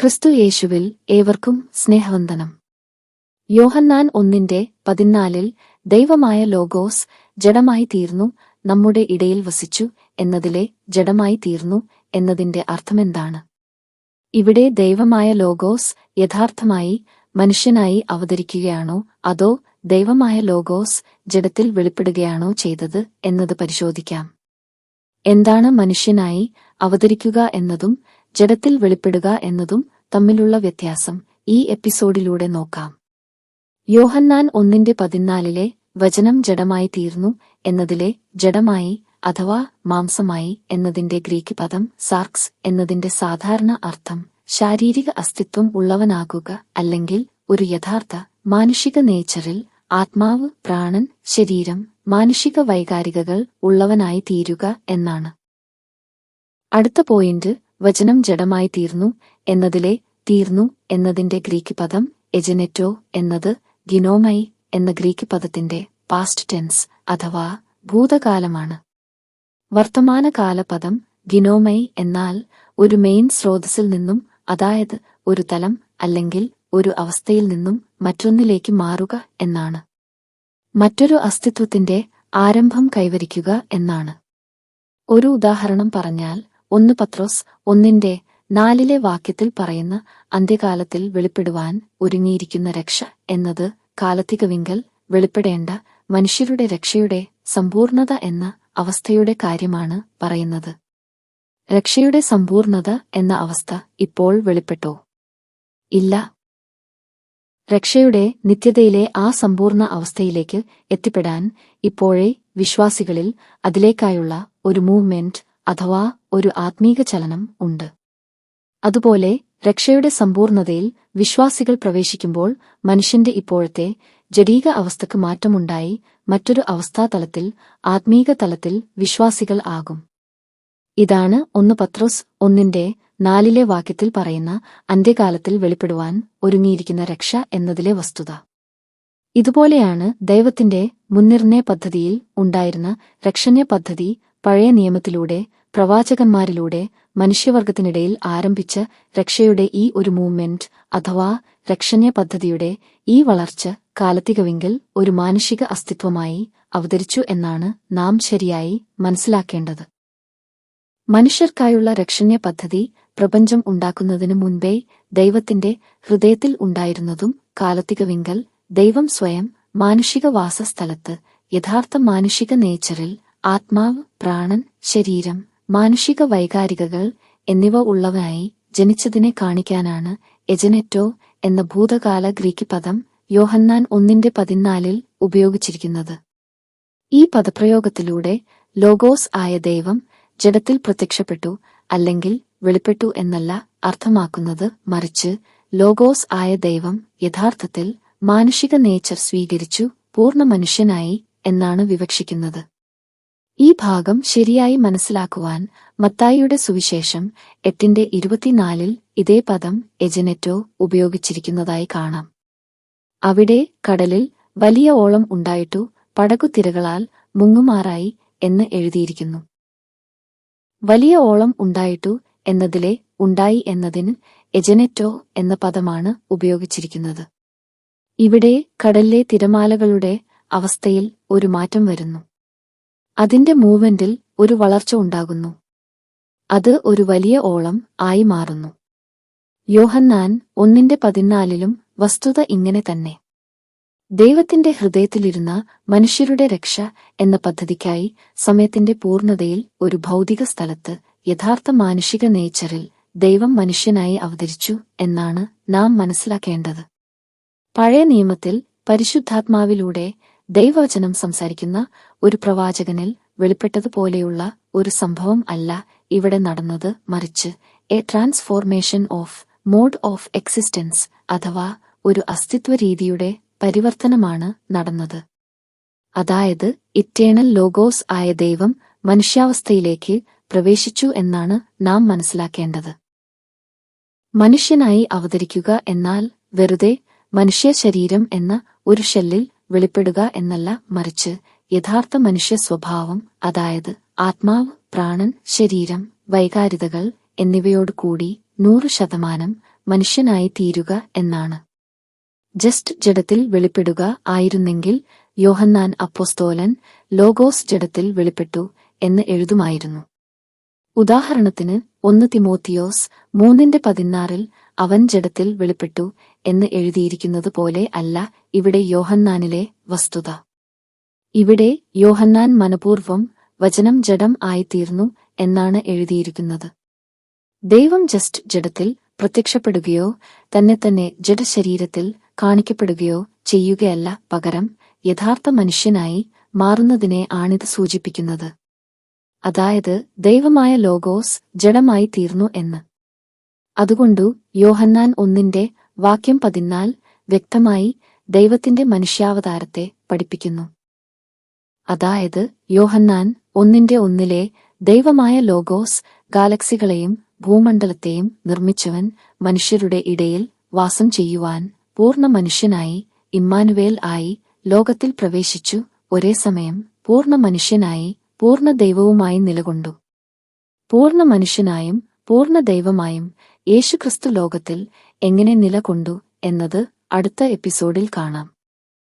ക്രിസ്തു യേശുവിൽ ഏവർക്കും സ്നേഹവന്ദനം. യോഹന്നാൻ ഒന്നിന്റെ പതിനാലിൽ ദൈവമായ ലോഗോസ് ജഡമായി തീർന്നു നമ്മുടെ ഇടയിൽ വസിച്ചു എന്നതിലെ ജഡമായി തീർന്നു എന്നതിന്റെ അർത്ഥമെന്താണ്? ഇവിടെ ദൈവമായ ലോഗോസ് യഥാർത്ഥമായി മനുഷ്യനായി അവതരിക്കുകയാണോ അതോ ദൈവമായ ലോഗോസ് ജഡത്തിൽ വെളിപ്പെടുകയാണോ ചെയ്തത് എന്നത് പരിശോധിക്കാം. എന്താണ് മനുഷ്യനായി അവതരിക്കുക എന്നതും ജഡത്തിൽ വെളിപ്പെടുക എന്നതും തമ്മിലുള്ള വ്യത്യാസം ഈ എപ്പിസോഡിലൂടെ നോക്കാം. യോഹന്നാൻ ഒന്നിന്റെ പതിനാലിലെ വചനം ജഡമായി തീർന്നു എന്നതിലെ ജഡമായി അഥവാ മാംസമായി എന്നതിന്റെ ഗ്രീക്ക് പദം സാർക്സ് എന്നതിന്റെ സാധാരണ അർത്ഥം ശാരീരിക അസ്തിത്വം ഉള്ളവനാകുക അല്ലെങ്കിൽ ഒരു യഥാർത്ഥ മാനുഷിക നേച്ചറിൽ ആത്മാവ് പ്രാണൻ ശരീരം മാനുഷിക വൈകാരികകൾ ഉള്ളവനായി തീരുക എന്നാണ്. അടുത്ത പോയിന്റ് വചനം ജഡമായി തീർന്നു എന്നതിലെ തീർന്നു എന്നതിന്റെ ഗ്രീക്ക് പദം എജനെറ്റോ എന്നത് ഗിനോമൈ എന്ന ഗ്രീക്ക് പദത്തിന്റെ പാസ്റ്റ് ടെൻസ് അഥവാ ഭൂതകാലമാണ്. വർത്തമാനകാല പദം ഗിനോമൈ എന്നാൽ ഒരു മെയിൻ സ്രോതസ്സിൽ നിന്നും അതായത് ഒരു തലം അല്ലെങ്കിൽ ഒരു അവസ്ഥയിൽ നിന്നും മറ്റൊന്നിലേക്ക് മാറുക എന്നാണ്. മറ്റൊരു അസ്തിത്വത്തിന്റെ ആരംഭം കൈവരിക്കുക എന്നാണ്. ഒരു ഉദാഹരണം പറഞ്ഞാൽ ഒന്ന് പത്രോസ് ഒന്നിന്റെ നാലിലെ വാക്യത്തിൽ പറയുന്ന അന്ത്യകാലത്തിൽ വെളിപ്പെടുവാൻ ഒരുങ്ങിയിരിക്കുന്ന രക്ഷ എന്നത് കാലത്തികവിങ്കൽ വെളിപ്പെടേണ്ട മനുഷ്യരുടെ രക്ഷയുടെ സമ്പൂർണത എന്ന അവസ്ഥയുടെ കാര്യമാണ് പറയുന്നത്. രക്ഷയുടെ സമ്പൂർണത എന്ന അവസ്ഥ ഇപ്പോൾ വെളിപ്പെട്ടോ? ഇല്ല. രക്ഷയുടെ നിത്യതയിലെ ആ സമ്പൂർണ അവസ്ഥയിലേക്ക് എത്തിപ്പെടാൻ ഇപ്പോഴേ വിശ്വാസികളിൽ അതിലേക്കായുള്ള ഒരു മൂവ്മെന്റ് അഥവാ ഒരു ആത്മീക ചലനം ഉണ്ട്. അതുപോലെ രക്ഷയുടെ സമ്പൂർണതയിൽ വിശ്വാസികൾ പ്രവേശിക്കുമ്പോൾ മനുഷ്യന്റെ ഇപ്പോഴത്തെ ജഡീക അവസ്ഥക്ക് മാറ്റമുണ്ടായി മറ്റൊരു അവസ്ഥാതലത്തിൽ ആത്മീക തലത്തിൽ വിശ്വാസികൾ ആകും. ഇതാണ് ഒന്ന് പത്രോസ് ഒന്നിന്റെ നാലിലെ വാക്യത്തിൽ പറയുന്ന അന്ത്യകാലത്തിൽ വെളിപ്പെടുവാൻ ഒരുങ്ങിയിരിക്കുന്ന രക്ഷ എന്നതിലെ വസ്തുത. ഇതുപോലെയാണ് ദൈവത്തിന്റെ മുൻനിർണയ പദ്ധതിയിൽ ഉണ്ടായിരുന്ന രക്ഷണ്യ പദ്ധതി പഴയ നിയമത്തിലൂടെ പ്രവാചകന്മാരിലൂടെ മനുഷ്യവർഗത്തിനിടയിൽ ആരംഭിച്ച രക്ഷയുടെ ഈ ഒരു മൂവ്മെന്റ് അഥവാ രക്ഷണ്യ പദ്ധതിയുടെ ഈ വളർച്ച കാലത്തികവെങ്കിൽ ഒരു മാനുഷിക അസ്തിത്വമായി അവതരിച്ചു എന്നാണ് നാം ശരിയായി മനസ്സിലാക്കേണ്ടത്. മനുഷ്യർക്കായുള്ള രക്ഷണ്യ പദ്ധതി പ്രപഞ്ചം ഉണ്ടാക്കുന്നതിനു മുൻപേ ദൈവത്തിന്റെ ഹൃദയത്തിൽ ഉണ്ടായിരുന്നതും കാലത്തികവിങ്കൽ ദൈവം സ്വയം മാനുഷിക വാസസ്ഥലത്ത് യഥാർത്ഥ മാനുഷിക നേച്ചറിൽ ആത്മാവ് പ്രാണൻ ശരീരം മാനുഷിക വൈകാരികകൾ എന്നിവ ഉള്ളവയായി ജനിച്ചതിനെ കാണിക്കാനാണ് എജനെറ്റോ എന്ന ഭൂതകാല ഗ്രീക്ക് പദം യോഹന്നാൻ ഒന്നിന്റെ പതിനാലിൽ ഉപയോഗിച്ചിരിക്കുന്നത്. ഈ പദപ്രയോഗത്തിലൂടെ ലോഗോസ് ആയ ദൈവം ജഡത്തിൽ പ്രത്യക്ഷപ്പെട്ടു അല്ലെങ്കിൽ വെളിപ്പെട്ടു എന്നല്ല അർത്ഥമാക്കുന്നത് മറിച്ച് ലോഗോസ് ആയ ദൈവം യഥാർത്ഥത്തിൽ മാനുഷിക നേച്ചർ സ്വീകരിച്ചു പൂർണ മനുഷ്യനായി എന്നാണ് വിവക്ഷിക്കുന്നത്. ഈ ഭാഗം ശരിയായി മനസ്സിലാക്കുവാൻ മത്തായിയുടെ സുവിശേഷം എട്ടിന്റെ ഇരുപത്തിനാലിൽ ഇതേ പദം എജനെറ്റോ ഉപയോഗിച്ചിരിക്കുന്നതായി കാണാം. അവിടെ കടലിൽ വലിയ ഓളം ഉണ്ടായിട്ടു പടകുതിരകളാൽ മുങ്ങുമാറായി എന്ന് എഴുതിയിരിക്കുന്നു. വലിയ ഓളം ഉണ്ടായിട്ടു എന്നതിലെ ഉണ്ടായി എന്നതിന് എജനെറ്റോ എന്ന പദമാണ് ഉപയോഗിച്ചിരിക്കുന്നത്. ഇവിടെ കടലിലെ തിരമാലകളുടെ അവസ്ഥയിൽ ഒരു മാറ്റം വരുന്നു. അതിന്റെ മൂവ്മെന്റിൽ ഒരു വളർച്ച ഉണ്ടാകുന്നു. അത് ഒരു വലിയ ഓളം ആയി മാറുന്നു. യോഹന്നാൻ ഒന്നിന്റെ പതിനാലിലും വസ്തുത ഇങ്ങനെ തന്നെ. ദൈവത്തിന്റെ ഹൃദയത്തിലിരുന്ന മനുഷ്യരുടെ രക്ഷ എന്ന പദ്ധതിക്കായി സമയത്തിന്റെ പൂർണതയിൽ ഒരു ഭൗതിക സ്ഥലത്ത് യഥാർത്ഥ മാനുഷിക നേച്ചറിൽ ദൈവം മനുഷ്യനായി അവതരിച്ചു എന്നാണ് നാം മനസ്സിലാക്കേണ്ടത്. പഴയ നിയമത്തിൽ പരിശുദ്ധാത്മാവിലൂടെ ദൈവവചനം സംസാരിക്കുന്ന ഒരു പ്രവാചകനിൽ വെളിപ്പെട്ടതുപോലെയുള്ള ഒരു സംഭവം അല്ല ഇവിടെ നടന്നത് മറിച്ച് a transformation of mode of existence അഥവാ ഒരു അസ്തിത്വ രീതിയുടെ പരിവർത്തനമാണ് നടന്നത്. അതായത് ഇറ്റേണൽ ലോഗോസ് ആയ ദൈവം മനുഷ്യാവസ്ഥയിലേക്ക് പ്രവേശിച്ചു എന്നാണ് നാം മനസ്സിലാക്കേണ്ടത്. മനുഷ്യനായി അവതരിക്കുക എന്നാൽ വെറുതെ മനുഷ്യ ശരീരം എന്ന ഒരു ഷെല്ലിൽ വെളിപ്പെടുക എന്നല്ല മറിച്ച് യഥാർത്ഥ മനുഷ്യ സ്വഭാവം അതായത് ആത്മാവ് പ്രാണൻ ശരീരം വൈകാരിതകൾ എന്നിവയോട് കൂടി നൂറ് ശതമാനം മനുഷ്യനായി തീരുക എന്നാണ്. ജസ്റ്റ് ജഡത്തിൽ വെളിപ്പെടുക ആയിരുന്നെങ്കിൽ യോഹന്നാൻ അപ്പോസ്തോലൻ ലോഗോസ് ജഡത്തിൽ വെളിപ്പെട്ടു എന്ന് എഴുതുമായിരുന്നു. ഉദാഹരണത്തിന് ഒന്ന് തിമോത്തിയോസ് മൂന്നിന്റെ പതിനാറിൽ അവൻ ജഡത്തിൽ വെളിപ്പെട്ടു എന്ന് എഴുതിയിരിക്കുന്നത് പോലെ അല്ല ഇവിടെ യോഹന്നാനിലെ വസ്തുത. ഇവിടെ യോഹന്നാൻ മനപൂർവം വചനം ജഡം ആയിത്തീർന്നു എന്നാണ് എഴുതിയിരിക്കുന്നത്. ദൈവം ജസ്റ്റ് ജഡത്തിൽ പ്രത്യക്ഷപ്പെടുകയോ തന്നെ തന്നെ ജഡശരീരത്തിൽ കാണിക്കപ്പെടുകയോ ചെയ്യുകയല്ല പകരം യഥാർത്ഥ മനുഷ്യനായി മാറുന്നതിനെ ആണിത് സൂചിപ്പിക്കുന്നത്. അതായത് ദൈവമായ ലോഗോസ് ജഡമായി തീർന്നു എന്ന്. അതുകൊണ്ടു യോഹന്നാൻ ഒന്നിന്റെ വാക്യം പതിനാൽ വ്യക്തമായി ദൈവത്തിന്റെ മനുഷ്യാവതാരത്തെ പഠിപ്പിക്കുന്നു. അതായത് യോഹന്നാൻ ഒന്നിന്റെ ഒന്നിലെ ദൈവമായ ലോഗോസ് ഗാലക്സികളെയും ഭൂമണ്ഡലത്തെയും നിർമ്മിച്ചവൻ മനുഷ്യരുടെ ഇടയിൽ വാസം ചെയ്യുവാൻ പൂർണ മനുഷ്യനായി ഇമ്മാനുവേൽ ആയി ലോകത്തിൽ പ്രവേശിച്ചു. ഒരേ സമയം പൂർണ മനുഷ്യനായി പൂർണ ദൈവവുമായി നിലകൊണ്ടു. പൂർണ മനുഷ്യനായും പൂർണ ദൈവമായും യേശുക്രിസ്തു ലോകത്തിൽ എങ്ങനെ നിലകൊണ്ടു എന്നത് അടുത്ത എപ്പിസോഡിൽ കാണാം.